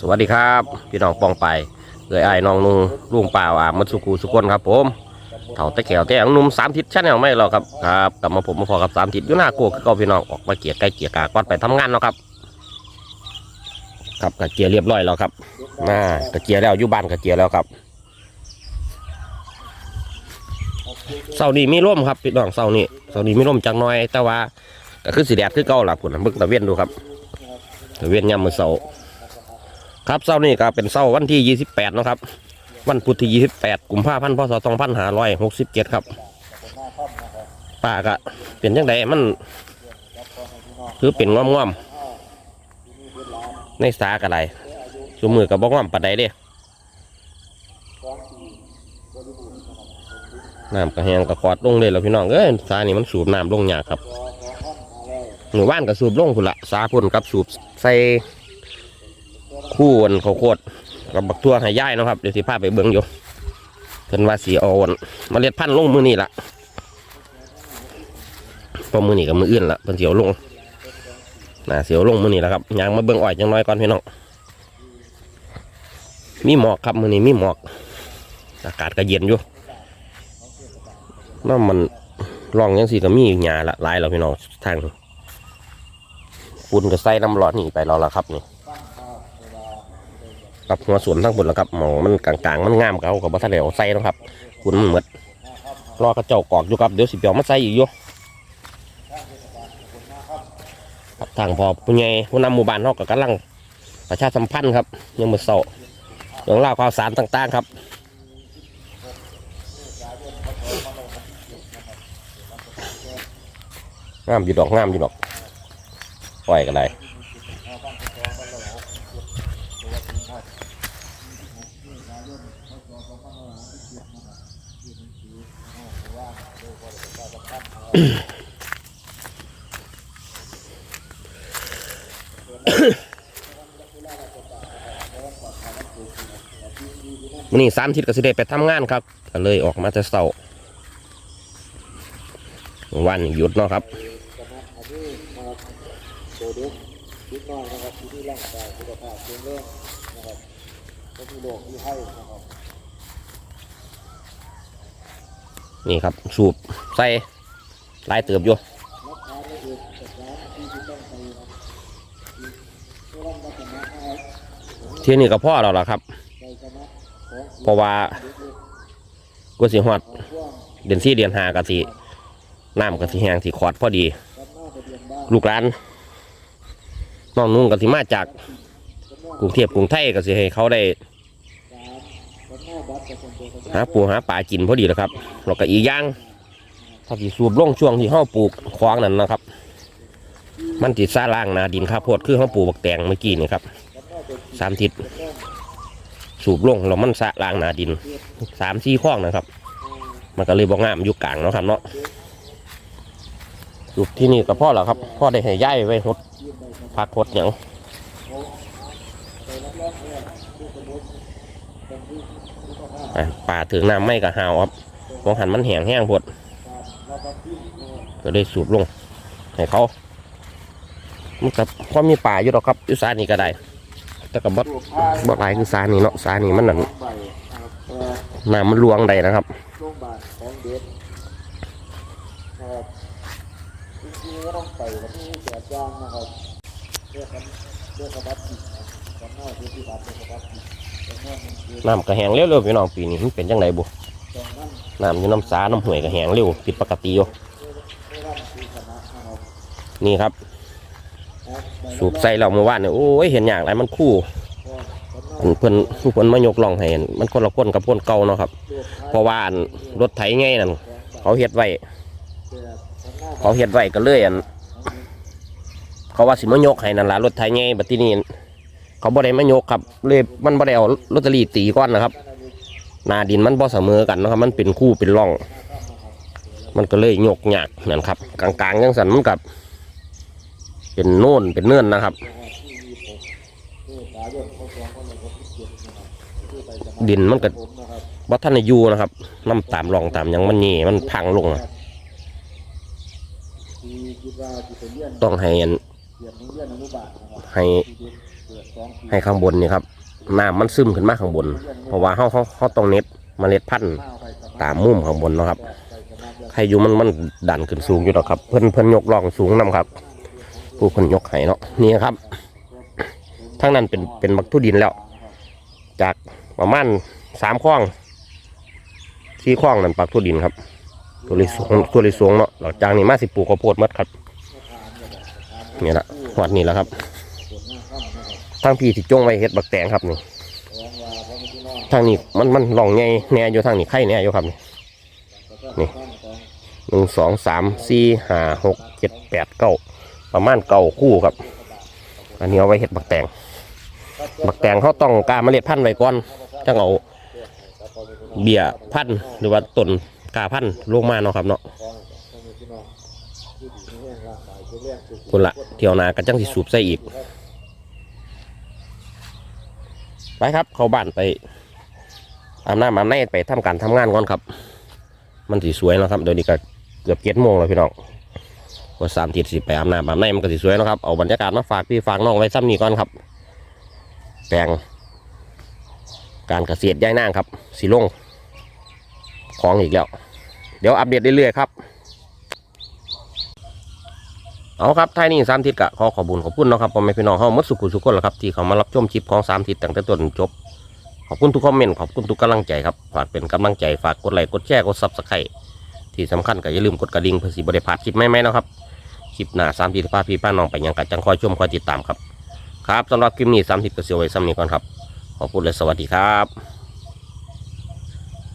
สวัสดีครับ พี่น้องปองไปเอ่ยไอ้น้องนุ่งลุงเปล่าอามัดสุกูสุกนครับ ผมเถ่าตะแขวแต่อังนุ่มสามทิศชาแนลไม่หรอกครับครับกลับมาผมมาพอกับสามทิศยู่หน้าโกคือเก็พี่น้องออกมาเกียร์ใกล้เกียร์กากวัดไปทำงานเนาะครับครับกะเกียร์เรียบร้อยแล้วครับน่ากะเกียร์แล้วอยู่บ้านกะเกียร์แล้วครับเสาร์นี้มีร่มครับพี่น้องเสาร์นี้เสาร์นี้มีร่มจังน้อย แต่ว่าก็คือสีแดดคือเก่าหล่ะพุ่นน่ะเบิ่งตะเวียนดูครับ เวียนยามมือเสาครับเสานี้ก็เป็นเสาวันที่ 28นะครับ วันพุธที่ 28กุมภาพันธ์พศ2567 ครับป่าก็เป็นจังไดมัน คือเป็นง่อมๆในสากระไดสมือกับบ่ง่อมปานใดเด้น้ำกระแหงกระกอดลงเลยแล้วพี่น้องเอ้ยสานี่มันสูบน้ำลงยากครับ หมู่บ้านก็สูบลงพุ่นละสาพุ่นกับสูบใส่คู่อันเขาโคตรกับบักทั่วห้ย่ายนะครับเดี๋ยวสิพาไปเบิ่งอยู่เพิ่นว่าสีอ่อนเมาเล็ดพันธุ์ลงมือนี่ละพอมือนี่กับมืออื่นละเพิ่นเสียวลงน่าเสียวลงมือนี่ละครับยางมาเบิ่งอ้อยจังน้อยก่อนพี่น้องมีหมอกครับมือนี้มีหมอกอากาศก็เย็นอยู่น้ำมันร่องยังสีก็มีหญ้าละลายแล้วพี่น้องทาง ฝุ่นก็ใส่น้ำร้อนนี่ไปแล้วละครับนี่กับหัวสวนทั้งหมดแล้วครับหมอมันกลางๆมันงามเขากับบัทะเลเอาใส่นะครับคุณมันเหมือดรอกระเจ้ากอกอยู่ครับเดี๋ยวสิเปียวมาใส่อีกอยู่ครับทางพอผู้ใหญ่ผู้นำหมู่บ้านเขาก็กำลังประชาสัมพันธ์ครับ ยังมือเสาเรื่องราวข่าวสารต่าง ๆครับงามอยู่ดอกงามอยู่ดอก ปล่อยกันเลยวันนี้สามทิศก็สิได้ไปทำงานครับก็เลยออกมาแต่เสาวันหยุดเนาะครับ ดดุกนิดหน่อยนะครับที่ที่ร่างกายสุขภาพแข็งแรงนะครับก็มีโรคที่ให้นะครับนี่ครับสูบใส่ลายเติบอยู่เที่ที่ต้องไปนะที่ร่างรักษาให้ที่นี่ก็พ่อเราละครับเพราะว่ากูสิฮอดเดือนสี่เดือนหากะสิน้ำกะสิแห้งสิขอดพอดี ลูกหลาน น้องนุ่งกะสิมาจากกรุงเทพกรุงไทยกะสิให้เขาได้หาปูหาปลากินพอดีแล้วครับแล้วก็อีกอย่างถ้าสิสูบลงช่วงที่เฮาปลูกคว้างนั่นนะครับ มันติดซาล่างนาดินข้าวโพดคือเฮาปลูกบักแตงเมื่อกี้นี่ครับสามทิศสูบลงแล้วมันสะล่างนาดินสามสี่ข้องนะครับ มันก็เลยบ่งามอยู่กลางเนาะครับเนาะสูบที่นี่ก็พ่อแล้วครับพ่อได้ให้ย้ายไว้หด พักหดหยังอะป่าถึงน้ำไม่กะหาวครับมองหันมันแห้งแห้งพดก็เลยสูบลง ให้เขามันกับพอมีป่าอยู่หรอกครับอยู่สานี่ก็ได้ แต่กับบดบดลายคือสานี่เนาะสานี่มันนั่นไปนะครับเอ่อน้ำมันลวงได้นะครับ จริงๆก็ต้องไปวันที่แปดย่างนะครับเรียกกันเรียกกระบัดจิตกันหน้าที่ที่บัตรเรียกกระบัดจิตกันหน้ามันคือน้ำก็แห้งเร็วๆพี่น้องปีนี้มันเป็นจังไดบุตรงนั้นน้ำอยู่น้ำสาน้ำห่วยก็แห้งเร็วผิดปกติอยู่ไม่ร่ำคือชนะนะครับนี่ครับ สูบใส่เราเมื่อวานเนี่ยโอ้ยเห็นอย่างไรมันคู่อันเพิ่นผู้เพิ่นมายกล่องให้อันมันคนละคนกับคนเก่าเนาะครับ เพราะว่าอันรถไถไงนั่นเขาเฮ็ดไว้ เขาเฮ็ดไว้ก็เลยอันเขาว่าสิมายกให้นั่นล่ะรถไถไงบัดทีนี้เขาบ่ได้มายกครับเลยมันบ่ได้เอาลอตเตอรี่ตีก้อนนะครับหนาดินมันบ่เสมอกันนะครับ มันเป็นคู่เป็นร่อง มันก็เลยยกหยากนั่นครับ กลางๆจังสันมันกับ เป็นโน่นเป็นเนื่อนนะครับ ดินมันก็บ่ท่านอยู่นะครับน้ำตามร่องตามยังมันนี่มันพังลง อะต้องให้อันเรียนโรงเรียนอนุบาลนะครับให้ที่ดินเกิดสองปีให้ข้างบนนี่ครับน้ำมันซึมขึ้นมาข้างบน เพราะว่าเขาเขาเขาต้องเน็บเมล็ดพันธุ์ข้าวไปสมัครตามมุมข้างบนเนาะครับ ไปสมัครเลือกใครอยู่มันมันดันขึ้นสูงอยู่หรอกครับ เพิ่นเพิ่นยกล่องสูงนํครับ ผู้เพิ่นยกให้เนาะนี่ครับทั้งนั้นเป็นเป็นบักทุดินแล้ว จากประมาณสามข้องสี่ข้องนั่นปักทุดินครับ ตัวลิสงตัวลิสงเนาะหลังจากนี้มาสิปลูกข้าวโพดมัดครับนี่แหละหอดนี่แหละครับส่วนน้าค่ำนะครับทางพี่ที่จงไว้เฮ็ดบักแตงครับนี่งทั้งทางนี้มันมันหล่องใหญ่แน่อยู่ทางนี้ไข่แน่อยู่ครับนี่นี่หนึ่งสองสามสี่ห้าหกเจ็ดแปดเก้าประมาณเก้าคู่ครับ อันนี้เอาไว้เห็ดบักแตงบักแตงเขาต้องการเมล็ดพันธุ์ไว้ก่อนจังเอาเบี้ยพันธุ์หรือว่าต้น กาพันลงมาเนาะครับเนาะคนละเที่ยวนาก็จังสิสูบใส่อีก ไปครับเข้าบ้านไปอาบน้ำอาบในไปทำการทำงานก่อนครับ มันสีสวยเนาะครับเดี๋ยวนี้ก็เกือบเจ็ดโมงแล้วพี่น้องว่าสามทีสิไปอาบน้ำอาบในมันก็สีสวยเนาะครับเอาบรรยากาศมาฝากพี่ฝากน้องไว้ซ้ำนี้ก่อนครับแปลงการเกษตรย้ายนางครับสีลงของอีกแล้ว ดี๋ยวอัปเดตเรื่อยๆครับ เอาครับท้ายนี้สามทิศกะขอขอบุญขอบคุณนะครับพ่อแม่พี่น้องเฮามดสุขุสุขคนแล้วครับที่เขามารับชมคลิปของสามทิศตั้งแต่ต้นจบ ขอบคุณทุกคอมเมนต์ขอบคุณทุกกำลังใจครับฝากเป็นกำลังใจฝากกดไลค์กดแชร์กดซับสไครต์ที่สำคัญก็อย่าลืมกดกระดิ่งเพื่อสิบริพลาดคลิปใหม่ๆนะครับคลิปหน้าสามทิศพาพี่ป้าน้องไปยังกัจังคอยชมคอยติดตามครับครับสำหรับคลิปนี้สามทิศก็เสียไว้ซ้ำนี้ก่อนครับขอบคุณและสวัสดีครับ